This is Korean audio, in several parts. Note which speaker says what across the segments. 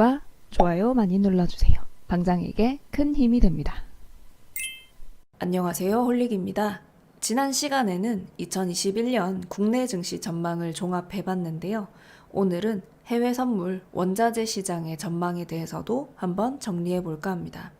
Speaker 1: 구독과 좋아요 많이 눌러주세요. 방장에게 큰 힘이 됩니다.
Speaker 2: 안녕하세요. 홀릭입니다. 지난 시간에는 2021년 국내 증시 전망을 종합해 봤는데요. 오늘은 해외 선물 원자재 시장의 전망에 대해서도 한번 정리해 볼까 합니다.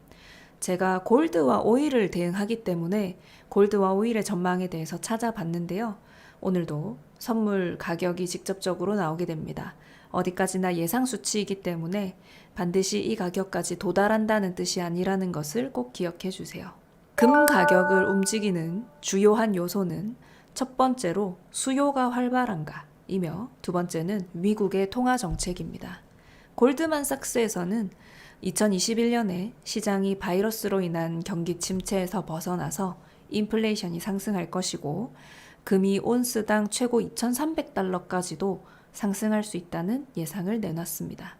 Speaker 2: 제가 골드와 오일을 대응하기 때문에 골드와 오일의 전망에 대해서 찾아봤는데요. 오늘도 선물 가격이 직접적으로 나오게 됩니다. 어디까지나 예상 수치이기 때문에 반드시 이 가격까지 도달한다는 뜻이 아니라는 것을 꼭 기억해 주세요. 금 가격을 움직이는 주요한 요소는 첫 번째로 수요가 활발한가 이며 두 번째는 미국의 통화 정책입니다. 골드만삭스에서는 2021년에 시장이 바이러스로 인한 경기 침체에서 벗어나서 인플레이션이 상승할 것이고 금이 온스당 최고 2,300달러까지도 상승할 수 있다는 예상을 내놨습니다.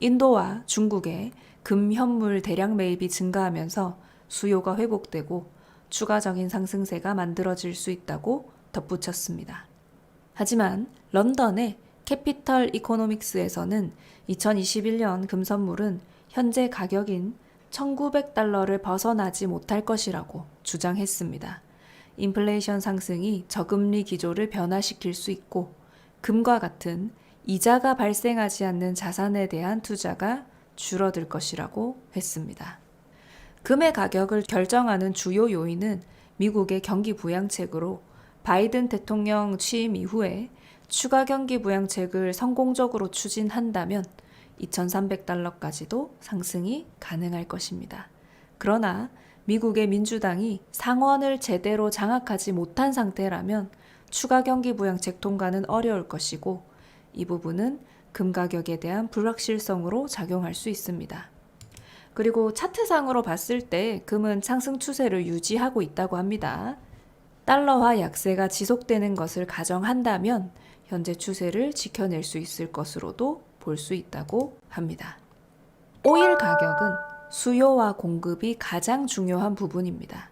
Speaker 2: 인도와 중국의 금 현물 대량 매입이 증가하면서 수요가 회복되고 추가적인 상승세가 만들어질 수 있다고 덧붙였습니다. 하지만 런던의 캐피털 이코노믹스에서는 2021년 금 선물은 현재 가격인 1900달러를 벗어나지 못할 것이라고 주장했습니다. 인플레이션 상승이 저금리 기조를 변화시킬 수 있고 금과 같은 이자가 발생하지 않는 자산에 대한 투자가 줄어들 것이라고 했습니다. 금의 가격을 결정하는 주요 요인은 미국의 경기 부양책으로 바이든 대통령 취임 이후에 추가 경기 부양책을 성공적으로 추진한다면 2,300달러까지도 상승이 가능할 것입니다. 그러나 미국의 민주당이 상원을 제대로 장악하지 못한 상태라면 추가 경기 부양책 통과는 어려울 것이고 이 부분은 금 가격에 대한 불확실성으로 작용할 수 있습니다. 그리고 차트상으로 봤을 때 금은 상승 추세를 유지하고 있다고 합니다. 달러화 약세가 지속되는 것을 가정한다면 현재 추세를 지켜낼 수 있을 것으로도 볼 수 있다고 합니다. 오일 가격은 수요와 공급이 가장 중요한 부분입니다.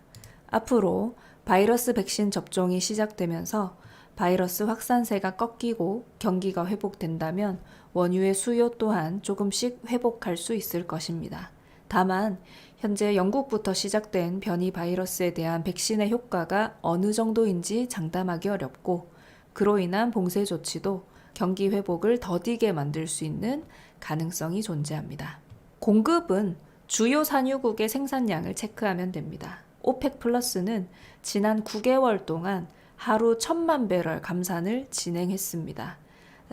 Speaker 2: 앞으로 바이러스 백신 접종이 시작되면서 바이러스 확산세가 꺾이고 경기가 회복된다면 원유의 수요 또한 조금씩 회복할 수 있을 것입니다. 다만 현재 영국부터 시작된 변이 바이러스에 대한 백신의 효과가 어느 정도인지 장담하기 어렵고 그로 인한 봉쇄 조치도 경기 회복을 더디게 만들 수 있는 가능성이 존재합니다. 공급은 주요 산유국의 생산량을 체크하면 됩니다. 오펙 플러스는 지난 9개월 동안 하루 1000만 배럴 감산을 진행했습니다.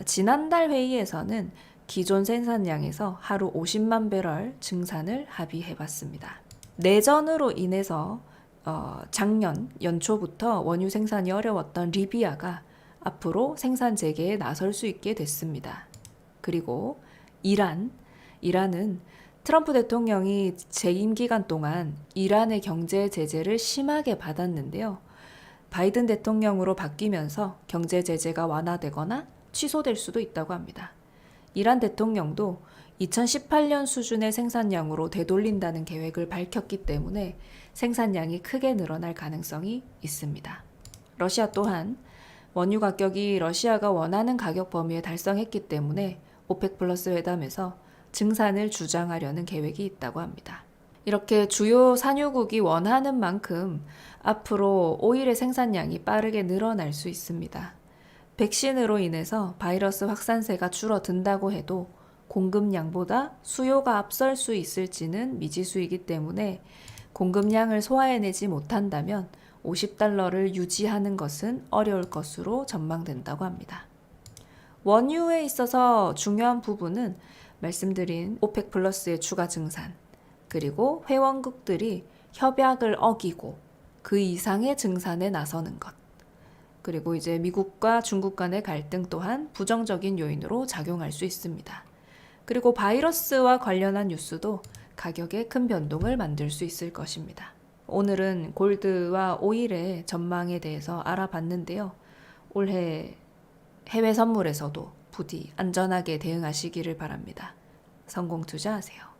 Speaker 2: 지난달 회의에서는 기존 생산량에서 하루 50만 배럴 증산을 합의해 봤습니다. 내전으로 인해서 어, 작년 연초부터 원유 생산이 어려웠던 리비아가 앞으로 생산 재개에 나설 수 있게 됐습니다. 그리고 이란, 이란은 트럼프 대통령이 재임 기간 동안 이란의 경제 제재를 심하게 받았는데요. 바이든 대통령으로 바뀌면서 경제 제재가 완화되거나 취소될 수도 있다고 합니다. 이란 대통령도 2018년 수준의 생산량으로 되돌린다는 계획을 밝혔기 때문에 생산량이 크게 늘어날 가능성이 있습니다. 러시아 또한 원유 가격이 러시아가 원하는 가격 범위에 달성했기 때문에 오펙 플러스 회담에서 증산을 주장하려는 계획이 있다고 합니다. 이렇게 주요 산유국이 원하는 만큼 앞으로 오일의 생산량이 빠르게 늘어날 수 있습니다. 백신으로 인해서 바이러스 확산세가 줄어든다고 해도 공급량보다 수요가 앞설 수 있을지는 미지수이기 때문에 공급량을 소화해내지 못한다면 50달러를 유지하는 것은 어려울 것으로 전망된다고 합니다. 원유에 있어서 중요한 부분은 말씀드린 오펙 플러스의 추가 증산, 그리고 회원국들이 협약을 어기고 그 이상의 증산에 나서는 것. 그리고 이제 미국과 중국 간의 갈등 또한 부정적인 요인으로 작용할 수 있습니다. 그리고 바이러스와 관련한 뉴스도 가격에 큰 변동을 만들 수 있을 것입니다. 오늘은 골드와 오일의 전망에 대해서 알아봤는데요. 올해 해외 선물에서도 부디 안전하게 대응하시기를 바랍니다. 성공 투자하세요.